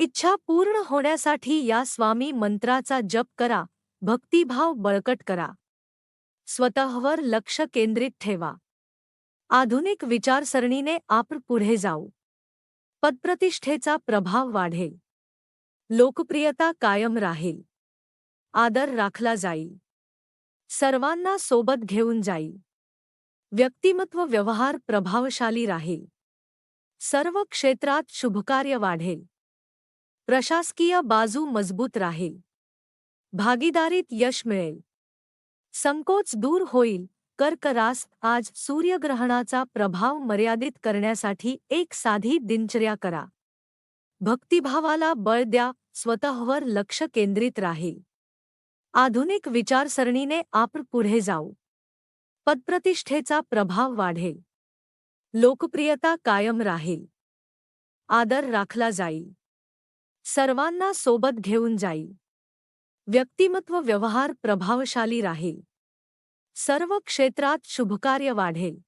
इच्छा पूर्ण होण्यासाठी या स्वामी मंत्राचा जप करा, भक्तिभाव बळकट करा. स्वतःवर लक्ष केंद्रित ठेवा. आधुनिक विचारसरणीने आपण पुढे जाऊ. पदप्रतिष्ठेचा प्रभाव वाढेल. लोकप्रियता कायम राहील. आदर राखला जाईल. सर्वांना सोबत घेऊन जाईल. व्यक्तिमत्व व्यवहार प्रभावशाली राहील. सर्व क्षेत्रात शुभकार्य वाढेल. प्रशासकीय बाजू मजबूत राहील. भागीदारीत यश मिळेल. संकोच दूर होईल. कर्करास आज सूर्यग्रहणाचा प्रभाव मर्यादित करण्यासाठी एक साधी दिनचर्या करा. भक्तिभावाला बळ द्या स्वतःवर लक्ष केंद्रित राहील. आधुनिक विचारसरणीने आपण पुढे जाऊ. पदप्रतिष्ठेचा प्रभाव वाढेल. लोकप्रियता कायम राहील. आदर राखला जाईल. सर्वांना सोबत घेऊन जाईल. व्यक्तिमत्व व्यवहार प्रभावशाली राहील. सर्व क्षेत्रात शुभकार्य वाढेल.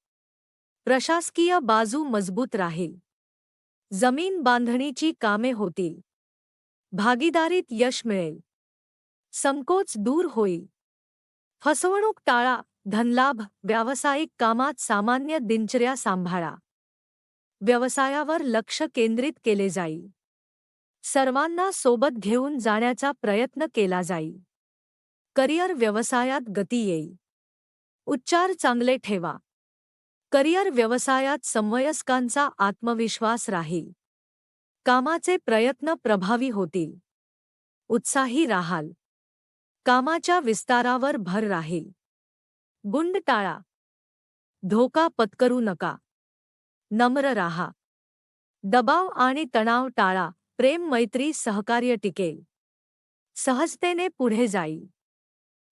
प्रशासकीय बाजू मज़बूत राहील. ज़मीन बांधणीची कामे होतील. भागीदारीत यश मिळेल. संकोच दूर होईल. फसवणूक टाळा, धनलाभ, व्यावसायिक कामात सामान्य दिनचर्या सांभाळा. व्यवसायावर लक्ष केंद्रित केले जाईल. सर्वांना सोबत घेऊन जाण्याचा प्रयत्न केला जाईल. करिअर व्यवसायात गती येईल. उच्चार चांगले ठेवा. करिअर व्यवसायात समवयस्कांचा आत्मविश्वास राहील. कामाचे प्रयत्न प्रभावी होतील. उत्साही राहाल. कामाच्या विस्तारावर भर राहील. गुंड टाळा. धोका पत्करू नका. नम्र राहा. दबाव आणि तणाव टाळा. प्रेम मैत्री सहकार्य टिकेल. सहजतेने पुढे जाईल.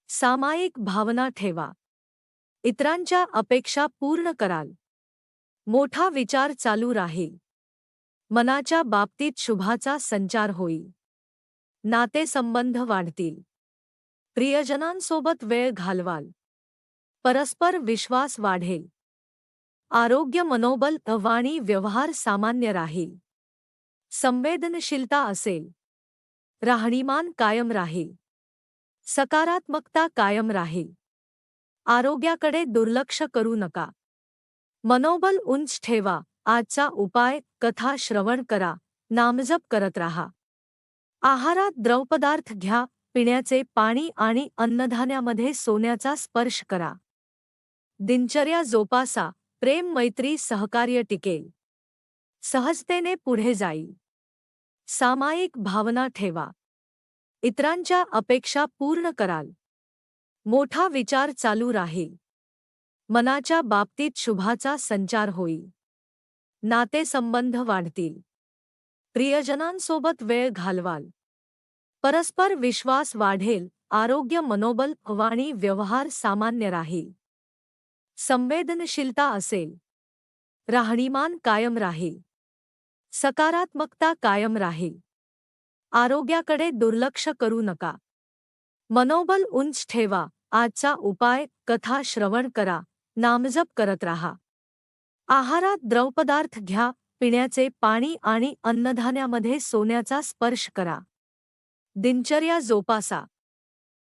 सामायिक भावना ठेवा. इतरांच्या अपेक्षा पूर्ण कराल. मोठा विचार चालू राहील. मनाच्या बाबतीत शुभाचा संचार होईल. नातेसंबंध वाढतील. प्रियजनांसोबत वेळ घालवाल. परस्पर विश्वास वाढेल. आरोग्य मनोबल वाणी व्यवहार सामान्य राहील. संवेदनशीलता असेल. राहणीमान कायम राहील. सकारात्मकता कायम राहील. आरोग्याकडे दुर्लक्ष करू नका. मनोबल उंच ठेवा. आजचा उपाय कथा श्रवण करा. नामजप करत राहा. आहारात द्रवपदार्थ घ्या. पिण्याचे पाणी आणि अन्नधान्यामध्ये सोन्याचा स्पर्श करा. दिनचर्या जोपासा. प्रेम मैत्री सहकार्य टिकेल. सहजतेने पुढे जाईल. सामायिक भावना ठेवा. इतरांच्या अपेक्षा पूर्ण कराल. मोठा विचार चालू राहील. मनाच्या बाबतीत शुभाचा संचार होईल. नातेसंबंध वाढतील. प्रियजनांसोबत वेळ घालवाल. परस्पर विश्वास वाढेल आरोग्य मनोबल वाणी व्यवहार सामान्य राहील. संवेदनशीलता असेल. राहणीमान कायम राहील. सकारात्मकता कायम राहील. आरोग्याकडे दुर्लक्ष करू नका. मनोबल उंच ठेवा. आजचा उपाय कथा श्रवण करा. नामजप करत राहा. आहारात द्रवपदार्थ घ्या. पिण्याचे पाणी आणि अन्नधान्यामध्ये सोन्याचा स्पर्श करा. दिनचर्या जोपासा.